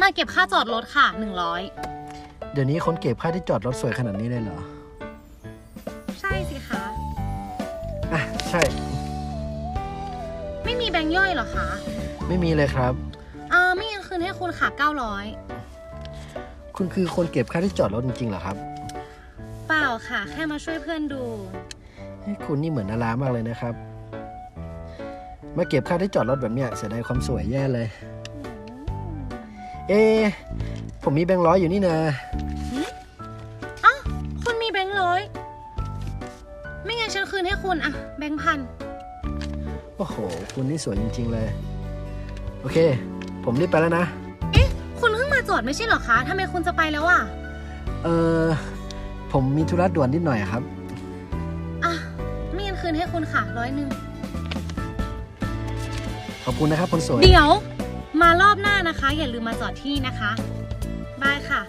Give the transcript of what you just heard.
มาเก็บค่าจอดรถค่ะหนึ่งร้อยเดี๋ยวนี้คนเก็บค่าที่จอดรถสวยขนาดนี้เลยเหรอใช่สิคะ อะ ใช่ ไม่มีแบงค์ย่อยเหรอคะไม่มีเลยครับอ่าไม่งั้นคืนให้คุณค่ะเก้าร้อยคุณคือคนเก็บค่าที่จอดรถจริงๆเหรอครับเปล่าค่ะ แค่มาช่วยเพื่อนดู เฮ้ยคุณนี่เหมือนดารามากเลยนะครับ มาเก็บค่าที่จอดรถแบบเนี้ยเสียดายความสวยแย่เลย เอะผมมีแบงค์ร้อยอยู่นี่นะอ้าวคุณมีแบงค์ร้อย ไม่งั้นฉันคืนให้คุณอะแบงค์พัน โอ้โห คุณนี่สวยจริง ๆ เลย โอเค ผมรีบไปแล้วนะ เอ๊ะ คุณเพิ่งมาจอดไม่ใช่เหรอคะทำไมคุณจะไปแล้วอะเออผมมีธุระด่วนนิดหน่อยอะครับ อะ ไม่งั้นคืนให้คุณค่ะร้อยหนึ่งขอบคุณนะครับคนสวย เดี๋ยว มารอบหน้านะคะ อย่าลืมมาจอดที่นะคะบายค่ะ